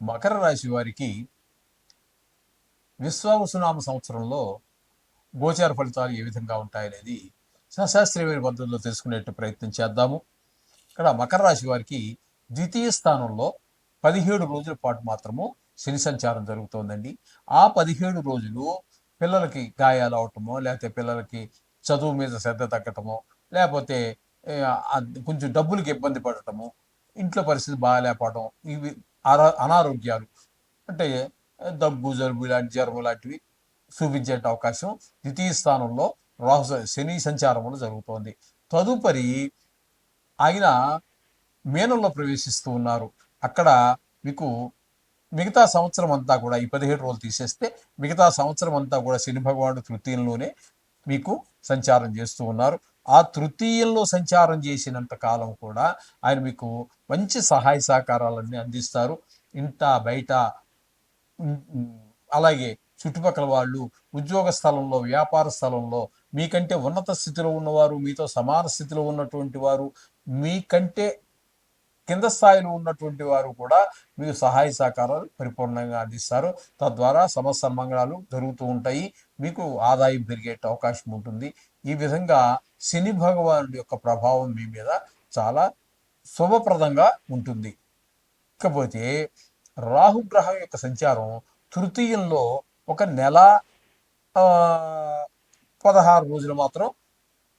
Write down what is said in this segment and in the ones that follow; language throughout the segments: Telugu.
మకర రాశి వారికి విశ్వావసునామ సంవత్సరంలో గోచార ఫలితాలు ఏ విధంగా ఉంటాయనేది శాస్త్రీయమైన పద్ధతిలో తెలుసుకునే ప్రయత్నం చేద్దాము. ఇక్కడ మకర రాశి వారికి ద్వితీయ స్థానంలో పదిహేడు రోజుల పాటు మాత్రము శని సంచారం జరుగుతోందండి. ఆ పదిహేడు రోజులు పిల్లలకి గాయాలు అవటమో లేకపోతే పిల్లలకి చదువు మీద శ్రద్ధ తగ్గటమో లేకపోతే కొంచెం డబ్బులకి ఇబ్బంది పడటము ఇంట్లో పరిస్థితి బాగాలేకపోవడం ఇవి అనారోగ్యాలు. అంటే దగ్గు జలుబు ఇలాంటి జ్వరం లాంటివి చూపించే అవకాశం ద్వితీయ స్థానంలో రాహు శని సంచారములు జరుగుతోంది. తదుపరి ఆయన మేనంలో ప్రవేశిస్తూ ఉన్నారు. అక్కడ మీకు మిగతా సంవత్సరం అంతా కూడా ఈ పదిహేడు రోజులు తీసేస్తే మిగతా సంవత్సరం అంతా కూడా శని భగవానుడు తృతీయంలోనే మీకు సంచారం చేస్తూ ఉన్నారు. ఆ తృతీయంలో సంచారం చేసినంత కాలం కూడా ఆయన మీకు మంచి సహాయ సహకారాలన్నీ అందిస్తారు. ఇంట బయట అలాగే చుట్టుపక్కల వాళ్ళు ఉద్యోగ స్థలంలో వ్యాపార స్థలంలో మీకంటే ఉన్నత స్థితిలో ఉన్నవారు మీతో సమాన స్థితిలో ఉన్నటువంటి వారు మీకంటే కింద స్థాయిలో ఉన్నటువంటి వారు కూడా మీకు సహాయ సహకారాలు పరిపూర్ణంగా అందిస్తారు. తద్వారా సమస్య మంగళాలు జరుగుతూ ఉంటాయి. మీకు ఆదాయం పెరిగే అవకాశం ఉంటుంది. ఈ విధంగా శని భగవానుడి యొక్క ప్రభావం మీ మీద చాలా శుభప్రదంగా ఉంటుంది. ఇకపోతే రాహుగ్రహం యొక్క సంచారం తృతీయంలో ఒక నెల పదహారు రోజులు మాత్రం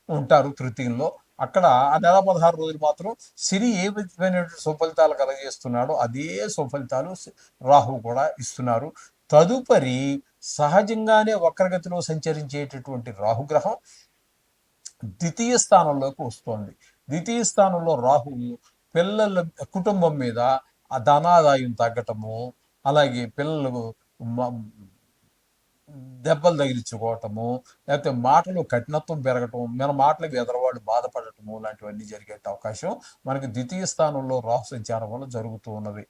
ఉంటారు తృతీయంలో. అక్కడ ఆ నెల పదహారు రోజులు మాత్రం శని ఏ విధమైనటువంటి సుఫలితాలు కలగజేస్తున్నాడో అదే సుఫలితాలు రాహు కూడా ఇస్తున్నారు. తదుపరి సహజంగానే వక్రగతిలో సంచరించేటటువంటి రాహుగ్రహం ద్వితీయ స్థానంలోకి వస్తోంది. ద్వితీయ స్థానంలో రాహువు పిల్లల కుటుంబం మీద ఆ ధనాదాయం తగ్గటము అలాగే పిల్లలు దెబ్బలు తగిలించుకోవటము లేకపోతే మాటలు కఠినత్వం పెరగటం మన మాటలకు ఎదరవాళ్ళు బాధపడటము లాంటివన్నీ జరిగే అవకాశం మనకి ద్వితీయ స్థానంలో రాహు సంచారం వల్ల జరుగుతూ ఉన్నది.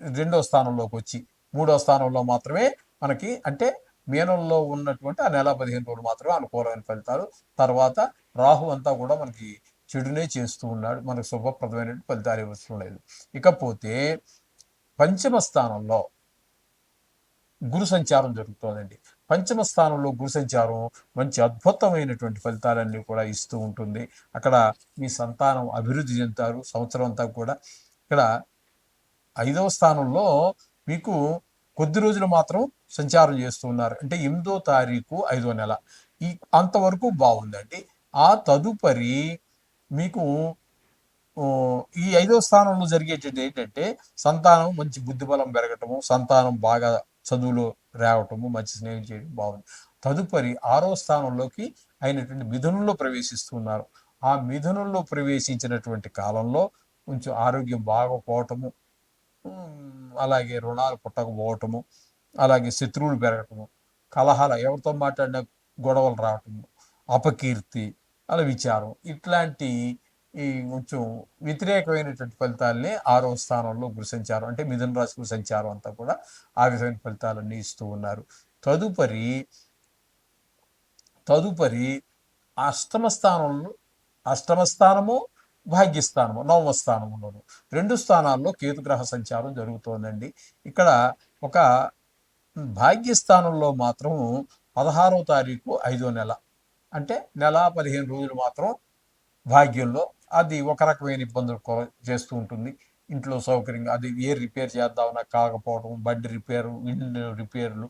రెండో స్థానంలోకి వచ్చి మూడో స్థానంలో మాత్రమే మనకి అంటే మీనంలో ఉన్నటువంటి ఆ నెల పదిహేను రోజులు మాత్రమే అనుకూలమైన ఫలితాలు. తర్వాత రాహు అంతా కూడా మనకి చెడునే చేస్తూ ఉన్నాడు. మనకు శుభప్రదమైన ఫలితాలు ఇవ్వడం లేదు. ఇకపోతే పంచమ స్థానంలో గురు సంచారం జరుగుతోందండి. పంచమ స్థానంలో గురు సంచారం మంచి అద్భుతమైనటువంటి ఫలితాలన్నీ కూడా ఇస్తూ ఉంటుంది. అక్కడ మీ సంతానం అభివృద్ధి చెందుతారు. సంవత్సరం అంతా కూడా ఇక్కడ ఐదవ స్థానంలో మీకు కొద్ది రోజులు మాత్రం సంచారం చేస్తూ ఉన్నారు. అంటే ఎనిమిదో తారీఖు ఐదో నెల. ఈ అంతవరకు బాగుందండి. ఆ తదుపరి మీకు ఈ ఐదో స్థానంలో జరిగేటది ఏంటంటే సంతానం మంచి బుద్ధిబలం పెరగటము సంతానం బాగా చదువులో రావటము మంచి స్నేహం చేయడం బాగుంది. తదుపరి ఆరో స్థానంలోకి అయినటువంటి మిథునంలో ప్రవేశిస్తున్నారు ఆ మిథునంలో ప్రవేశించినటువంటి కాలంలో కొంచెం ఆరోగ్యం బాగోపోవటము అలాగే రుణాలు పుట్టకపోవటము అలాగే శత్రువులు పెరగటము కలహాల ఎవరితో మాట్లాడినా గొడవలు రావటము అపకీర్తి అలా విచారం. ఇట్లాంటి ఈ కొంచెం వ్యతిరేకమైనటువంటి ఫలితాలని ఆరో స్థానంలో గురు సంచారం అంటే మిథున రాశి గురు సంచారం అంతా కూడా ఆ విధమైన ఫలితాలన్నీ ఇస్తూ ఉన్నారు. తదుపరి తదుపరి అష్టమ స్థానంలో అష్టమ స్థానము భాగ్యస్థానము నవమ స్థానములోను. రెండు స్థానాల్లో కేతుగ్రహ సంచారం జరుగుతోందండి. ఇక్కడ ఒక భాగ్యస్థానంలో మాత్రం పదహారవ తారీఖు ఐదో నెల. అంటే నెల పదిహేను రోజులు మాత్రం భాగ్యంలో అది ఒక రకమైన ఇబ్బందులు చేస్తూ ఉంటుంది. ఇంట్లో సౌకర్యంగా అది ఏ రిపేర్ చేద్దామన్నా కాకపోవడం బండి రిపేరు ఇండ్లు రిపేర్లు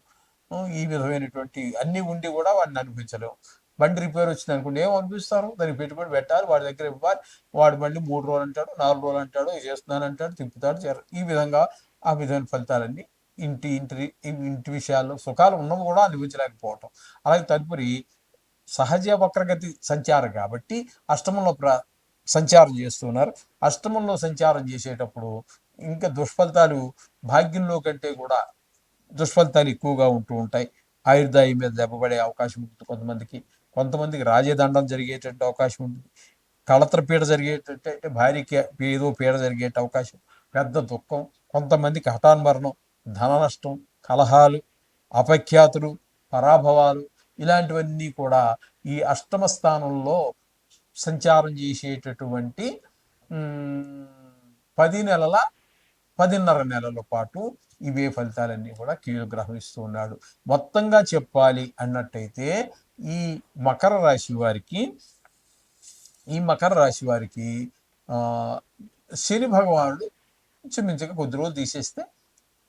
ఈ విధమైనటువంటి అన్నీ ఉండి కూడా వాడిని అనిపించలేము బండి రిపేర్ వచ్చింది అనుకోండి ఏం అనిపిస్తారు దానికి పెట్టుబడి పెట్టాలి వాడి దగ్గర ఇవ్వాలి వాడు మళ్ళీ మూడు రోజులు అంటాడు నాలుగు రోజులు అంటాడు చేస్తున్నాను అంటాడు తిప్పుతాడు ఈ విధంగా ఆ విధమైన ఫలితాలన్నీ ఇంటి ఇంటి ఇంటి విషయాల్లో సుఖాలు ఉన్నవి కూడా అనుభవించలేకపోవటం. అలాగే తదుపరి సహజ వక్రగతి సంచారం కాబట్టి అష్టమంలో ప్ర సంచారం చేస్తున్నారు. అష్టమంలో సంచారం చేసేటప్పుడు ఇంకా దుష్ఫలితాలు భాగ్యంలో కంటే కూడా దుష్ఫలితాలు ఎక్కువగా ఉంటూ ఉంటాయి. ఆయుర్దాయం మీద దెబ్బపడే అవకాశం ఉంటుంది కొంతమందికి. కొంతమందికి రాజదండం జరిగేటట్టు అవకాశం ఉంటుంది. కళత్ర పీడ జరిగేటట్టు అంటే భార్యకి ఏదో పీడ జరిగే అవకాశం. పెద్ద దుఃఖం. కొంతమందికి హఠాన్మరణం. ధన నష్టం కలహాలు అపఖ్యాతులు పరాభవాలు ఇలాంటివన్నీ కూడా ఈ అష్టమ స్థానంలో సంచారం చేసేటటువంటి పది నెలల పదిన్నర నెలల పాటు ఇవే ఫలితాలన్నీ కూడా కీడు ఇస్తూ ఉన్నాడు. మొత్తంగా చెప్పాలి అన్నట్టయితే ఈ మకర రాశి వారికి ఈ మకర రాశి వారికి శని భగవానుడు చుమించక కొద్ది రోజులు తీసేస్తే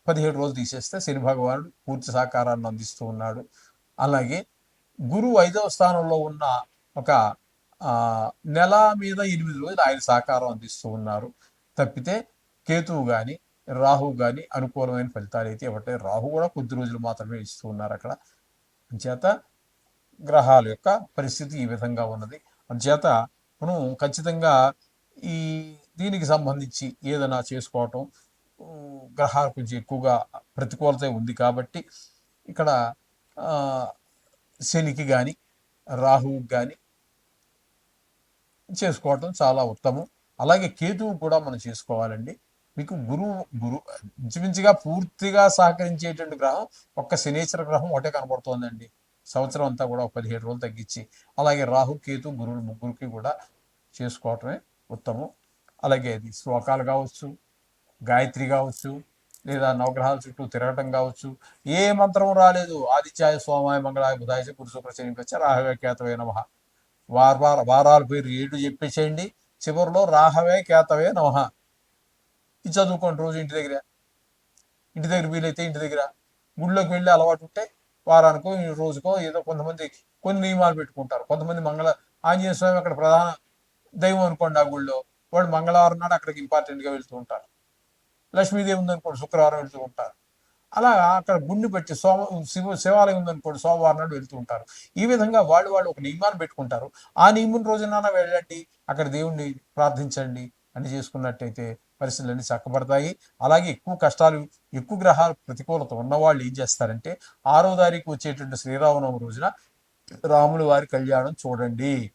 పదిహేడు రోజులు తీసేస్తే శని భగవానుడు పూర్తి సహకారాన్ని అందిస్తూ ఉన్నాడు. అలాగే గురువు ఐదవ స్థానంలో ఉన్న ఒక నెల మీద ఎనిమిది రోజులు ఆయన సహకారం అందిస్తూ ఉన్నారు. తప్పితే కేతువు కానీ రాహు కానీ అనుకూలమైన ఫలితాలు అయితే ఇవ్వట్లేదు. రాహు కూడా కొద్ది రోజులు మాత్రమే ఇస్తూ ఉన్నారు అక్కడ. అంచేత గ్రహాల యొక్క పరిస్థితి ఈ విధంగా ఉన్నది. అంచేత మనం ఖచ్చితంగా ఈ దీనికి సంబంధించి ఏదైనా చేసుకోవటం గ్రహాలు కొంచెం ఎక్కువగా ప్రతికూలత ఉంది కాబట్టి ఇక్కడ శనికి కానీ రాహువుకి కానీ చేసుకోవటం చాలా ఉత్తమం. అలాగే కేతువు కూడా మనం చేసుకోవాలండి. మీకు గురువు గురు ఇంచుమించుగా పూర్తిగా సహకరించేటువంటి గ్రహం ఒక్క శనేశ్వర గ్రహం ఒకటే కనబడుతోందండి. సంవత్సరం అంతా కూడా ఒక పదిహేడు రోజులు తగ్గించి. అలాగే రాహు కేతు గురువులు ముగ్గురికి కూడా చేసుకోవటమే ఉత్తమం. అలాగే అది శ్లోకాలు కావచ్చు గాయత్రి కావచ్చు లేదా నవగ్రహాల చుట్టూ తిరగటం కావచ్చు ఏ మంత్రం రాలేదు. ఆదిత్యాయ సోమాయ మంగళాయ బుధాయ పురుష ప్రచనింపచ్చ రాహవే కేతవే నమ. వార వార వారాల పేరు ఏడు చెప్పేసేయండి. చివరిలో రాహవే కేతవే నమ. ఇది చదువుకోండి రోజు ఇంటి దగ్గర. ఇంటి దగ్గర వీలైతే ఇంటి దగ్గర. గుళ్ళోకి వెళ్ళి అలవాటు ఉంటే వారానికో రోజుకో ఏదో కొంతమంది కొన్ని నియమాలు పెట్టుకుంటారు. కొంతమంది మంగళ ఆంజనేయ స్వామి అక్కడ ప్రధాన దైవం అనుకోండి ఆ గుళ్ళో. వాడు మంగళవారం నాడు అక్కడికి ఇంపార్టెంట్గా వెళ్తూ ఉంటారు లక్ష్మీదేవి ఉందనుకోండి శుక్రవారం వెళ్తూ ఉంటారు. అలా అక్కడ గుండు పెట్టి సోమ శివ శివాలయం ఉందనుకోండి సోమవారం నాడు వెళ్తూ ఉంటారు. ఈ విధంగా వాళ్ళు వాళ్ళు ఒక నియమాన్ని పెట్టుకుంటారు. ఆ నియమం రోజున వెళ్ళండి అక్కడ దేవుణ్ణి ప్రార్థించండి అని చేసుకున్నట్టయితే పరిస్థితులన్నీ చక్కబడతాయి. అలాగే ఎక్కువ కష్టాలు ఎక్కువ గ్రహాలు ప్రతికూలత ఉన్నవాళ్ళు ఏం చేస్తారంటే ఆరో తారీఖు వచ్చేటువంటి శ్రీరామనవమి రోజున రాముల వారి కళ్యాణం చూడండి.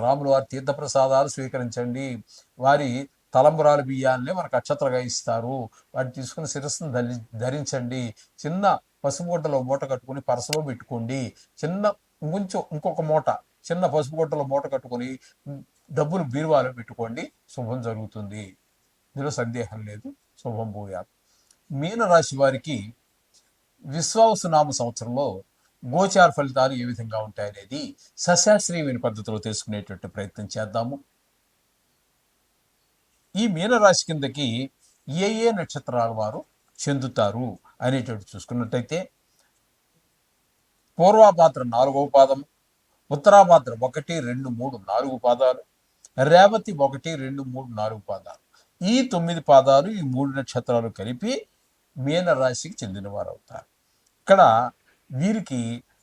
రాముల వారి తీర్థప్రసాదాలు స్వీకరించండి. వారి తలంబురాలు బియ్యాన్ని మనకు అక్షతలుగా ఇస్తారు. వాటిని తీసుకుని శిరస్సును ధరి ధరించండి. చిన్న పసుపు గుడ్డలో మూట కట్టుకుని పరసలో పెట్టుకోండి. చిన్న కొంచెం ఇంకొక మూట చిన్న పసుపు గుడ్డలో మూట కట్టుకొని డబ్బులు బీరువాలో పెట్టుకోండి. శుభం జరుగుతుంది. ఇందులో సందేహం లేదు. శుభం భూయాత్. మీనరాశి వారికి విశ్వావసునామ సంవత్సరంలో గోచార ఫలితాలు ఏ విధంగా ఉంటాయనేది సశాస్త్రీయమైన పద్ధతిలో తెలుసుకునేటువంటి ప్రయత్నం చేద్దాము. ఈ మీనరాశి కిందకి ఏ ఏ నక్షత్రాల వారు చెందుతారు అనేటువంటి చూసుకున్నట్టయితే పూర్వాపాత్ర నాలుగవ పాదం ఉత్తరాపాత్ర ఒకటి రెండు మూడు నాలుగు పాదాలు రేవతి ఒకటి రెండు మూడు నాలుగు పాదాలు. ఈ తొమ్మిది పాదాలు ఈ మూడు నక్షత్రాలు కలిపి మీన రాశికి అవుతారు ఇక్కడ వీరికి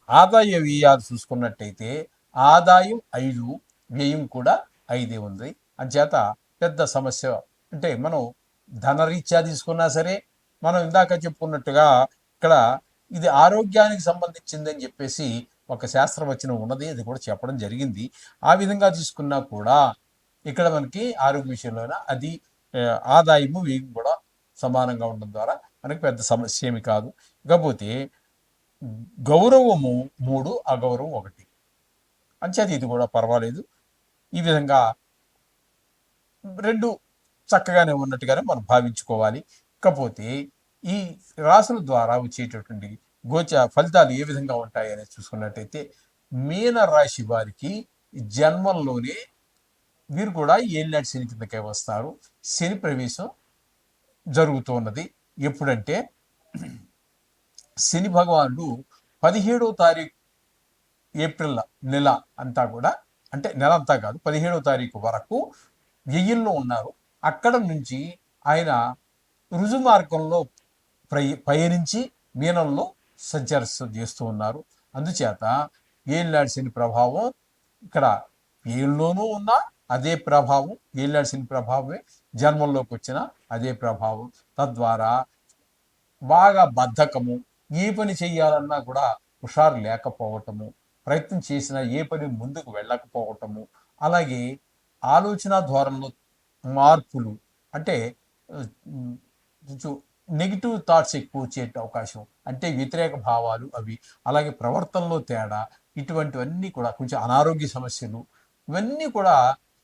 ఆదాయ వ్యయాలు చూసుకున్నట్టయితే ఆదాయం ఐదు వ్యయం కూడా ఐదే ఉంది. అంచేత పెద్ద సమస్య. అంటే మనం ధనరీత్యా తీసుకున్నా సరే మనం ఇందాక చెప్పుకున్నట్టుగా ఇక్కడ ఇది ఆరోగ్యానికి సంబంధించిందని చెప్పేసి ఒక శాస్త్రవచనం ఉన్నది అది కూడా చెప్పడం జరిగింది. ఆ విధంగా తీసుకున్నా కూడా ఇక్కడ మనకి ఆరోగ్య విషయంలోన అది ఆదాయము వేగం కూడా సమానంగా ఉండడం ద్వారా మనకి పెద్ద సమస్య ఏమి కాదు. ఇకపోతే గౌరవము మూడు అగౌరవం ఒకటి. అంచేది ఇది కూడా పర్వాలేదు. ఈ విధంగా రెండు చక్కగానే ఉన్నట్టుగానే మనం భావించుకోవాలి. ఇకపోతే ఈ రాసుల ద్వారా వచ్చేటటువంటి గోచ ఫలితాలు ఏ విధంగా ఉంటాయి అనేది చూసుకున్నట్టయితే మీన రాశి వారికి జన్మంలోనే వీరు కూడా ఏళ్ళనాటి శని కిందకే వస్తారు. శని ప్రవేశం జరుగుతున్నది. ఎప్పుడంటే శని భగవానుడు పదిహేడవ తారీఖు ఏప్రిల్ నెల అంతా కూడా అంటే నెల అంతా కాదు పదిహేడవ తారీఖు వరకు వెయ్యిల్లో ఉన్నారు. అక్కడ నుంచి ఆయన రుజు మార్గంలో పయనించి మీనంలో సంచార చేస్తూ ఉన్నారు. అందుచేత ఏళ్ళనాడు ప్రభావం ఇక్కడ ఏళ్ళలోనూ ఉన్న అదే ప్రభావం ఏళ్ళనాడు ప్రభావమే జన్మంలోకి వచ్చిన అదే ప్రభావం. తద్వారా బాగా బద్ధకము ఏ పని చేయాలన్నా కూడా హుషారు లేకపోవటము ప్రయత్నం చేసినా ఏ పని ముందుకు వెళ్ళకపోవటము అలాగే ఆలోచన ధోరణిలో మార్పులు అంటే కొంచెం నెగిటివ్ థాట్స్ ఎక్కువ వచ్చే అవకాశం. అంటే వ్యతిరేక భావాలు అవి అలాగే ప్రవర్తనలో తేడా ఇటువంటివన్నీ కూడా కొంచెం అనారోగ్య సమస్యలు ఇవన్నీ కూడా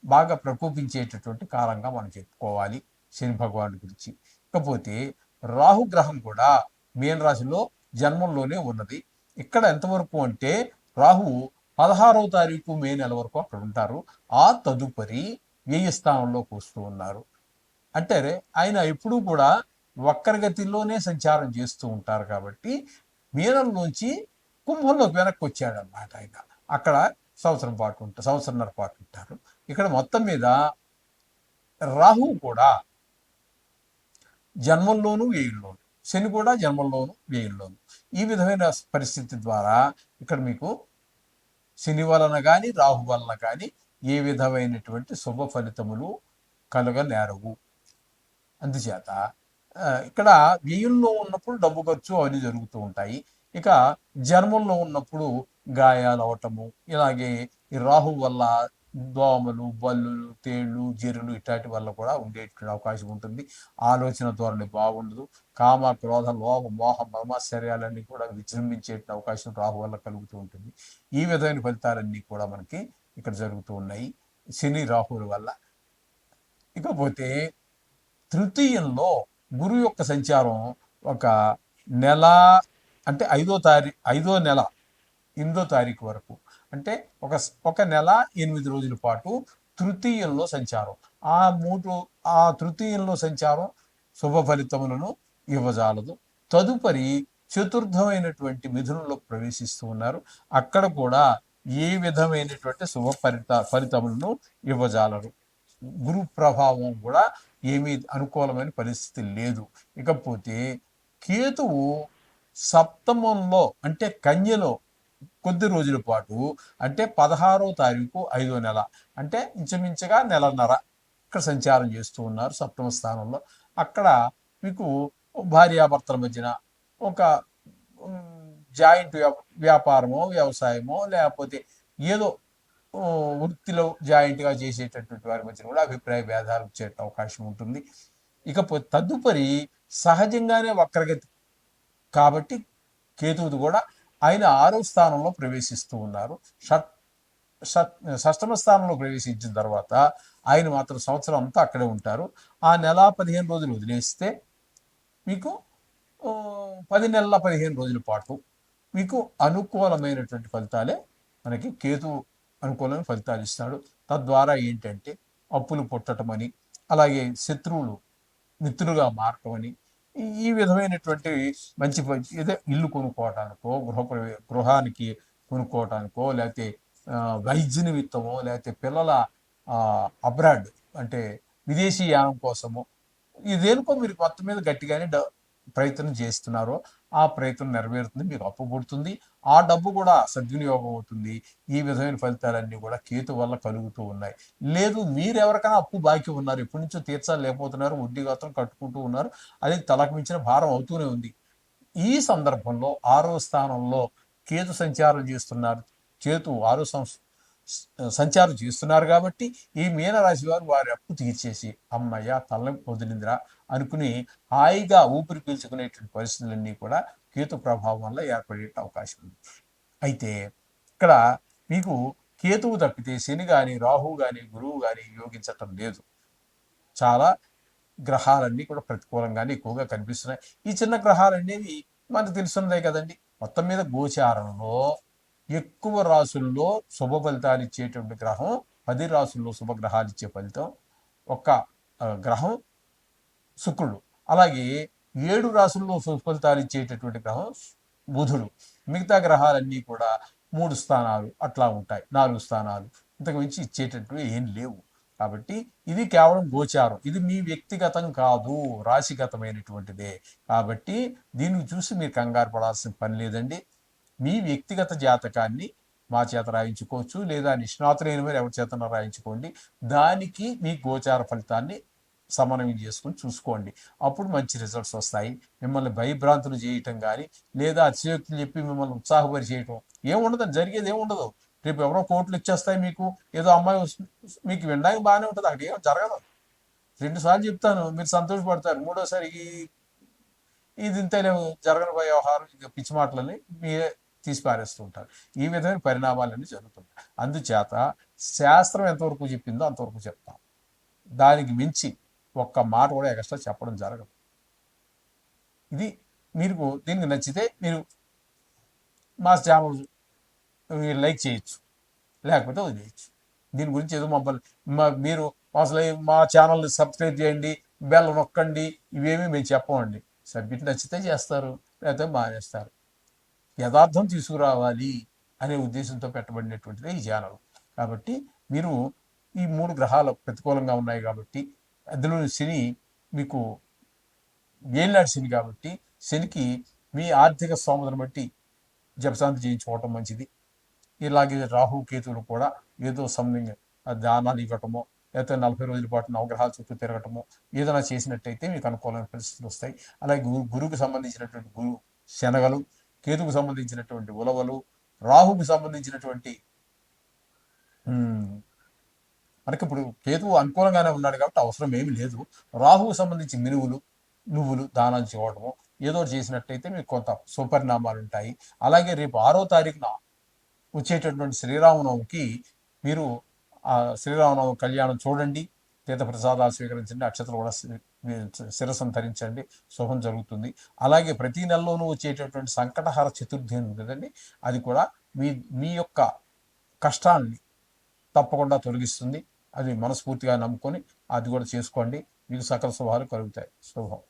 బాగా ప్రకోపించేటటువంటి కాలంగా మనం చెప్పుకోవాలి శని భగవాను గురించి. ఇకపోతే రాహుగ్రహం కూడా మీనరాశిలో జన్మంలోనే ఉన్నది. ఇక్కడ ఎంతవరకు అంటే రాహు పదహారవ తారీఖు మే నెల వరకు అక్కడ ఉంటారు. ఆ తదుపరి వ్యయ స్థానంలోకి వస్తూ ఉన్నారు. అంటే ఆయన ఎప్పుడూ కూడా వక్రగతిలోనే సంచారం చేస్తూ ఉంటారు కాబట్టి మీనంలోంచి కుంభంలోకి వెనక్కి వచ్చాడు ఆయన. అక్కడ సంవత్సరం పాటు ఉంటారు సంవత్సరంన్నర పాటు ఉంటారు. ఇక్కడ మొత్తం మీద రాహు కూడా జన్మంలోను వేయుల్లోను శని కూడా జన్మంలోను వేయుల్లోను ఈ విధమైన పరిస్థితి ద్వారా ఇక్కడ మీకు శని వలన కానీ రాహు వలన కానీ ఏ విధమైనటువంటి శుభ ఫలితములు కలగనేరవు. అందుచేత ఇక్కడ వ్యయంలో ఉన్నప్పుడు డబ్బు ఖర్చు అవన్నీ జరుగుతూ ఉంటాయి. ఇక జన్మంలో ఉన్నప్పుడు గాయాలు అవటము ఇలాగే ఈ రాహు వల్ల దోమలు బల్లులు తేళ్ళు జీరులు ఇట్లాంటి వల్ల కూడా ఉండేటువంటి అవకాశం ఉంటుంది. ఆలోచన ధోరణి బాగుండదు. కామ క్రోధ లోభ మోహ మర్మాశ్చర్యాలన్నీ కూడా విజృంభించే అవకాశం రాహు వల్ల కలుగుతూ ఉంటుంది. ఈ విధమైన ఫలితాలన్నీ కూడా మనకి ఇక్కడ జరుగుతూ ఉన్నాయి. శని రాహుల వల్ల. ఇకపోతే తృతీయంలో గురు యొక్క సంచారం ఒక నెల అంటే ఐదో తారీఖు ఐదో నెల ఎనిమిదో తారీఖు వరకు అంటే ఒక ఒక నెల ఎనిమిది రోజుల పాటు తృతీయంలో సంచారం. ఆ మూడు ఆ తృతీయంలో సంచారం శుభ ఫలితములను ఇవ్వజాలదు. తదుపరి చతుర్థమైనటువంటి మిథునంలో ప్రవేశిస్తూ ఉన్నారు. అక్కడ కూడా ఏ విధమైనటువంటి శుభ ఫలిత ఫలితములను ఇవ్వజాలరు. గురు ప్రభావం కూడా ఏమీ అనుకూలమైన పరిస్థితి లేదు. ఇకపోతే కేతువు సప్తమంలో అంటే కన్యలో కొద్ది రోజుల పాటు అంటే పదహారో తారీఖు ఐదో నెల అంటే ఇంచుమించుగా నెలన్నర ఇక్కడ సంచారం చేస్తూ ఉన్నారు సప్తమ స్థానంలో. అక్కడ మీకు భార్యాభర్తల మధ్యన ఒక జాయింట్ వ్యాపారమో వ్యవసాయమో లేకపోతే ఏదో వృత్తిలో జాయింట్గా చేసేటటువంటి వారి మధ్యన కూడా అభిప్రాయ భేదాలు వచ్చే అవకాశం ఉంటుంది. ఇకపోతే తదుపరి సహజంగానే వక్రగతి. కాబట్టి కేతువుది కూడా ఆయన ఆరో స్థానంలో ప్రవేశిస్తూ ఉన్నారు. షట్ షష్టమ స్థానంలో ప్రవేశించిన తర్వాత ఆయన మాత్రం సంవత్సరం అంతా అక్కడే ఉంటారు. ఆ నెల పదిహేను రోజులు వదిలేస్తే మీకు పది నెలల పదిహేను రోజుల పాటు మీకు అనుకూలమైనటువంటి ఫలితాలే మనకి కేతు అనుకూలమైన ఫలితాలు ఇస్తాడు. తద్వారా ఏంటంటే అప్పులు పుట్టటమని అలాగే శత్రువులు మిత్రులుగా మారటమని ఈ విధమైనటువంటి మంచి ఏదో ఇల్లు కొనుక్కోవటానికో గృహ గృహానికి కొనుక్కోవటానికో లేకపోతే వైద్య నిమిత్తమో లేకపోతే పిల్లల అబ్రాడ్ అంటే విదేశీ యానం కోసమో ఇదేనుకో మీరు మొత్తం మీద గట్టిగానే ప్రయత్నం చేస్తున్నారో ఆ ప్రయత్నం నెరవేరుతుంది మీకు అప్పబడుతుంది ఆ డబ్బు కూడా సద్వినియోగం అవుతుంది. ఈ విధమైన ఫలితాలన్నీ కూడా కేతు వల్ల కలుగుతూ ఉన్నాయి. లేదు మీరెవరికైనా అప్పు బాకీ ఉన్నారు ఇప్పటి నుంచో తీర్చాలేకపోతున్నారు వడ్డీ గాత్రం కట్టుకుంటూ ఉన్నారు అది తలకు మించిన భారం అవుతూనే ఉంది. ఈ సందర్భంలో ఆరో స్థానంలో కేతు సంచారం చేస్తున్నారు. చేతు ఆరో సంచారం చేస్తున్నారు కాబట్టి ఈ మీనరాశి వారు వారి అప్పు తీర్చేసి అమ్మయ్య తల్లం వదిలిందిరా అనుకుని హాయిగా ఊపిరి పీల్చుకునేటువంటి పరిస్థితులన్నీ కూడా కేతు ప్రభావం వల్ల ఏర్పడే అవకాశం ఉంది. అయితే ఇక్కడ మీకు కేతువు తప్పితే శని కానీ రాహువు కానీ గురువు కానీ యోగించటం లేదు. చాలా గ్రహాలన్నీ కూడా ప్రతికూలంగానే ఎక్కువగా కనిపిస్తున్నాయి. ఈ చిన్న గ్రహాలు అనేవి మనకు తెలుసున్నదే కదండి. మొత్తం మీద గోచారంలో ఎక్కువ రాసుల్లో శుభ ఫలితాలు ఇచ్చేటువంటి గ్రహం పది రాసుల్లో శుభగ్రహాలు ఇచ్చే ఫలితం ఒక్క గ్రహం శుక్రుడు. అలాగే ఏడు రాసుల్లో ఫలితాలు ఇచ్చేటటువంటి గ్రహం బుధుడు. మిగతా గ్రహాలన్నీ కూడా మూడు స్థానాలు అట్లా ఉంటాయి. నాలుగు స్థానాలు. ఇంతకు మించి ఇచ్చేటటువంటి ఏం లేవు. కాబట్టి ఇది కేవలం గోచారం. ఇది మీ వ్యక్తిగతం కాదు రాశిగతమైనటువంటిదే. కాబట్టి దీన్ని చూసి మీరు కంగారు పడాల్సిన పని లేదండి. మీ వ్యక్తిగత జాతకాన్ని మా చేత రాయించుకోవచ్చు లేదా నిష్ణాతులైన మీరు ఎవరి చేతన రాయించుకోండి. దానికి మీ గోచార ఫలితాన్ని సమన్వయం చేసుకుని చూసుకోండి. అప్పుడు మంచి రిజల్ట్స్ వస్తాయి. మిమ్మల్ని భయభ్రాంతులు చేయటం కానీ లేదా అతిశయోక్తులు చెప్పి మిమ్మల్ని ఉత్సాహపరి చేయటం ఏముండదు జరిగేది ఏముండదు రేపు ఎవరో కోట్లు ఇచ్చేస్తాయి మీకు. ఏదో అమ్మాయి మీకు వినడానికి బాగానే ఉంటుంది. అక్కడ ఏం జరగదు. రెండు సార్లు చెప్తాను మీరు సంతోషపడతారు. మూడోసారి ఇది ఇంతే జరగని వ్యవహారం. ఇంకా పిచ్చి మాటలని మీరే తీసి పారేస్తూ ఉంటారు ఈ విధమైన పరిణామాలన్నీ జరుగుతుంటాయి. అందుచేత శాస్త్రం ఎంతవరకు చెప్పిందో అంతవరకు చెప్తాం. దానికి మించి ఒక్క మాట కూడా ఎక్స్ట్రా చెప్పడం జరగదు. ఇది మీకు దీనికి నచ్చితే మీరు మా ఛానల్ లైక్ చేయొచ్చు. లేకపోతే వదిలేయచ్చు. దీని గురించి ఏదో మమ్మల్ని మా- మీరు అసలు మా ఛానల్ని సబ్స్క్రైబ్ చేయండి బెల్ నొక్కండి ఇవేమీ మేము చెప్పమండి. సబ్మిట్ నచ్చితే చేస్తారు లేకపోతే మానేస్తారు. యథార్థం తీసుకురావాలి అనే ఉద్దేశంతో పెట్టబడినటువంటిది ఈ ఛానల్ కాబట్టి మీరు ఈ మూడు గ్రహాలు ప్రతికూలంగా ఉన్నాయి కాబట్టి అందులో శని మీకు ఏళ్ళనాడు శని కాబట్టి శనికి మీ ఆర్థిక స్తోమతను బట్టి జపశాంతి చేయించుకోవటం మంచిది. ఇలాగే రాహు కేతువులు కూడా ఏదో సంథింగ్ దానాలు ఇవ్వటమో లేకపోతే నలభై రోజుల పాటు నవగ్రహాల చుట్టూ తిరగటమో ఏదైనా చేసినట్టయితే మీకు అనుకూలమైన పరిస్థితులు వస్తాయి. అలాగే గురు గురువుకు సంబంధించినటువంటి గురు శనగలు కేతుకు సంబంధించినటువంటి ఉలవలు రాహుకు సంబంధించినటువంటి మనకి ఇప్పుడు కేతువు అనుకూలంగానే ఉన్నాడు కాబట్టి అవసరం ఏమి లేదు. రాహుకు సంబంధించి మినువులు నువ్వులు దానం చేయడము ఏదో చేసినట్టయితే మీకు కొంత సుపరిణామాలు ఉంటాయి. అలాగే రేపు ఆరో తారీఖున వచ్చేటటువంటి శ్రీరామనవమికి మీరు ఆ శ్రీరామనవమి కళ్యాణం చూడండి. తీర్థప్రసాదాలు స్వీకరించండి అక్షతలు కూడా శిరసం ధరించండి శుభం జరుగుతుంది. అలాగే ప్రతి నెలలోనూ వచ్చేటటువంటి సంకటహార చతుర్థి ఉంది కదండి అది కూడా మీ మీ యొక్క కష్టాన్ని తప్పకుండా తొలగిస్తుంది. అది మనస్ఫూర్తిగా నమ్ముకొని అది కూడా చేసుకోండి. మీకు సకల శుభాలు కలుగుతాయి. శుభం.